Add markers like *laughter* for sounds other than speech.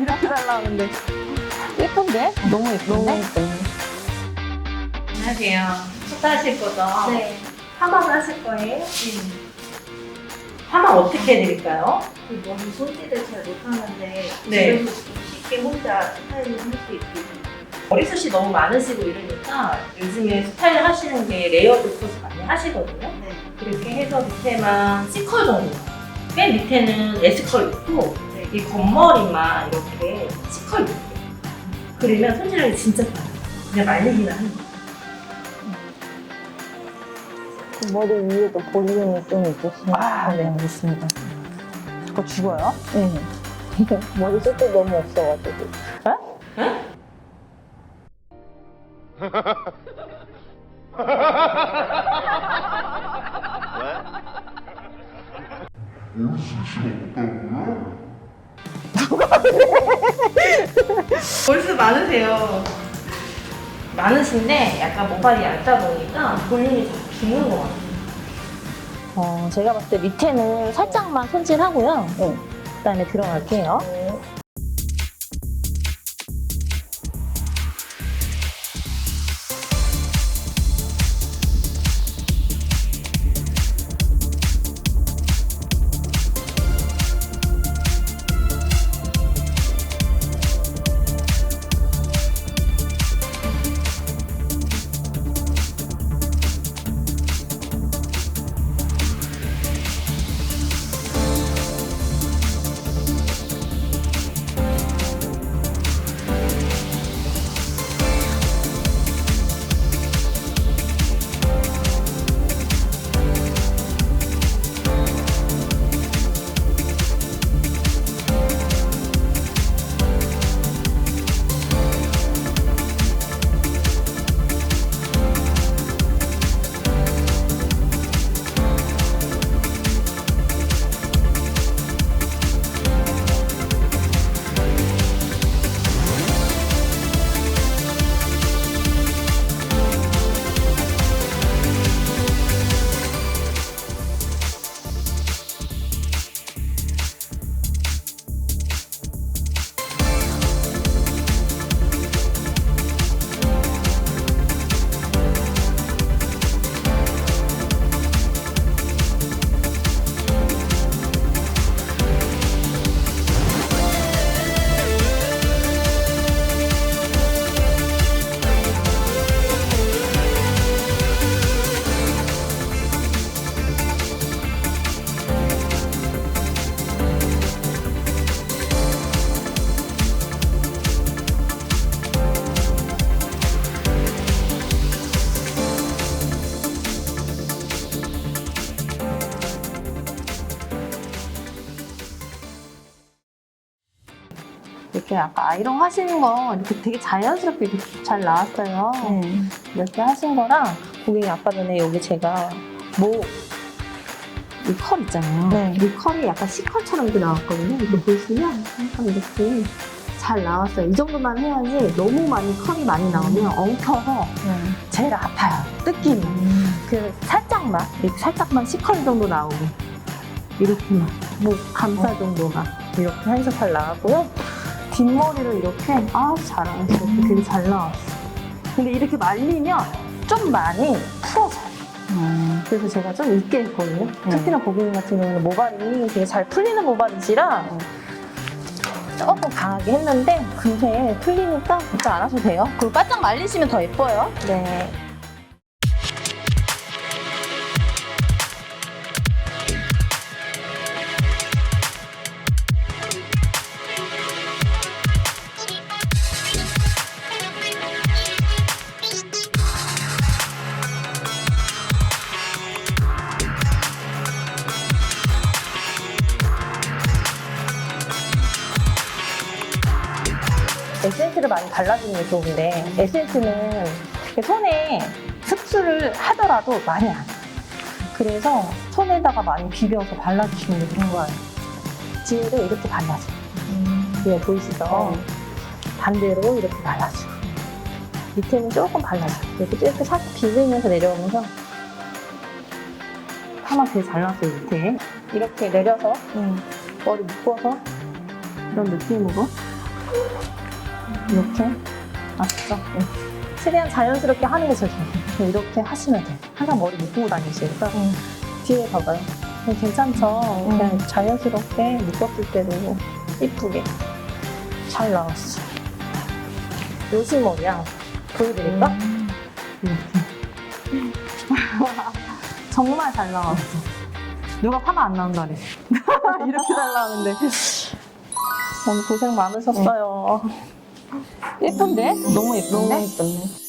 이렇게 잘 나오는데. 예쁜데? 너무 예쁜데? 예쁜데? 안녕하세요. 식사하실 거죠? 네. 파마를 하실 거예요? 하나 어떻게 해드릴까요? 그 머리 손질을 잘 못하는데 네. 집에서 좀 쉽게 혼자 스타일링 할 수 있게 머리숱이 너무 많으시고 이러니까 요즘에 스타일 하시는 게 레이어드 컷 많이 하시거든요. 네. 그렇게 해서 밑에만 C컬 정도. 맨 밑에는 S컬 있고 네. 이 겉머리만 이렇게 C컬 있게. 그러면 손질하기 진짜 편해요. 그냥 말리기만 하는 거예요. 그 머리 위에도 볼륨이 좀 있으시면. 아, 네, 알겠습니다. 그거 죽어요? 네. *laughs* 머리 숱도 너무 없어가지고. 에? 머리숱 많으세요. 많으신데 약간 모발이 얇다 보니까 볼륨이 자꾸 죽는 것 같아요. 어, 제가 봤을 때 밑에는 살짝만 손질하고요. 네. 그다음에 들어갈게요. 이렇게 아까 아이롱 하시는 거 이렇게 되게 자연스럽게 이렇게 잘 나왔어요. 이렇게 하신 거랑 고객님 아까 전에 여기 제가 뭐이컬 있잖아요. 네. 이 컬이 약간 C컬처럼 이렇게 나왔거든요. 이거 보시면 약간 이렇게 잘 나왔어요. 이 정도만 해야지 너무 많이 컬이 많이 나오면 엉켜서 제일 아파요. 느낌이. 그 살짝만 이렇게 살짝만 C컬 정도 나오게 이렇게만 뭐 감싸 정도만 이렇게 잘 나왔고요. 뒷머리를 이렇게 아 잘하셨어. 되게 잘 나왔어. 근데 이렇게 말리면 좀 많이 풀어져요. 그래서 제가 좀 있게 했거든요. 특히나 고객님 같은 경우는 모발이 되게 잘 풀리는 모발이시라 조금 강하게 했는데 금세 풀리니까 걱정 안 하셔도 돼요. 그리고 바짝 말리시면 더 예뻐요. 네. 에센스를 많이 발라주는 게 좋은데 에센스는 손에 습수를 하더라도 많이 안 해요. 그래서 손에다가 많이 비벼서 발라주시는 게 좋은 거예요. 뒤에도 이렇게 발라줘요. 뒤에 보이시죠? 반대로 이렇게 발라주고 밑에는 조금 발라줘요. 이렇게 이렇게 살짝 비비면서 내려오면서 파마 되게 잘 나왔어요, 밑에. 이렇게 내려서 머리 묶어서 이런 느낌으로 이렇게 아시죠? 네. 최대한 자연스럽게 하는 게 제일 좋아요. 이렇게 하시면 돼요. 항상 머리 묶고 다니시니까 뒤에 봐봐요. 네, 괜찮죠? 그냥 자연스럽게 묶었을 때도 이쁘게 잘 나왔어. 요실머리야. 보여드릴까? 이렇게. *laughs* 정말 잘 나왔어. 누가 파마 안 나온다 그래. *laughs* 이렇게 잘 나오는데. 오늘 고생 많으셨어요. 예쁜데? 너무 예쁜데? 너무 예쁜데?